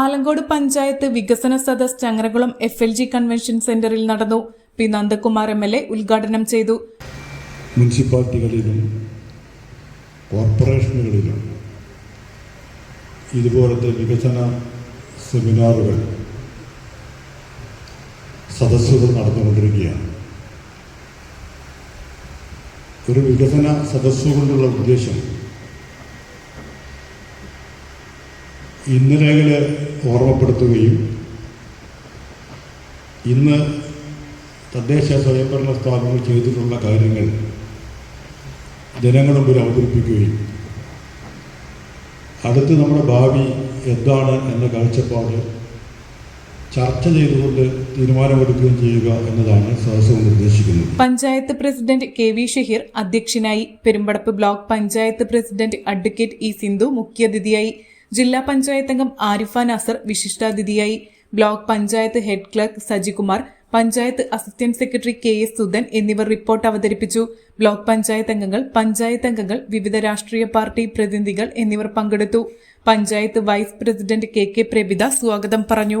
Alankode panchayat വികസന സദസ് Changarakulam F L G convention സെന്ററിൽ നടന്നു. P Nandakumar M L A ഉദ്ഘാടനം ചെയ്തു. മുനിസിപ്പാലിറ്റികളിലും കോർപ്പറേഷനുകളിലും ഇതുപോലത്തെ വികസന സെമിനാറുകൾ സദസ്സുകൾ നടന്നുകൊണ്ടിരിക്കുകയാണ്. ഒരു വികസന സദസ്സുകൊണ്ടുള്ള ഉദ്ദേശം ഇന്നലകളെ ഓർമ്മപ്പെടുത്തുകയും ഇന്ന് തദ്ദേശ സ്വയംഭരണ സ്ഥാപനങ്ങൾ ചെയ്തിട്ടുള്ള കാര്യങ്ങൾ ജനങ്ങളുടെ മുമ്പിൽ അവതരിപ്പിക്കുകയും അടുത്ത് നമ്മുടെ ഭാവി എന്താണ് എന്ന കാഴ്ചപ്പാട് ചർച്ച ചെയ്തുകൊണ്ട് തീരുമാനമെടുക്കുകയും ചെയ്യുക എന്നതാണ് കൊണ്ട് ഉദ്ദേശിക്കുന്നത്. Panchayat president K V Shaheer അധ്യക്ഷനായി Perumpadappu block panchayat president advocate E Sindhu മുഖ്യാതിഥിയായി ജില്ലാ പഞ്ചായത്ത് അംഗം Arifa Nasar വിശിഷ്ടാതിഥിയായി. Block panchayat head clerk Sajikumar panchayat assistant secretary K S Sudhan എന്നിവർ റിപ്പോർട്ട് അവതരിപ്പിച്ചു. ബ്ലോക്ക് പഞ്ചായത്ത് അംഗങ്ങൾ പഞ്ചായത്ത് അംഗങ്ങൾ വിവിധ രാഷ്ട്രീയ പാർട്ടി പ്രതിനിധികൾ എന്നിവർ പങ്കെടുത്തു. Panchayat vice president K K Prebitha സ്വാഗതം പറഞ്ഞു.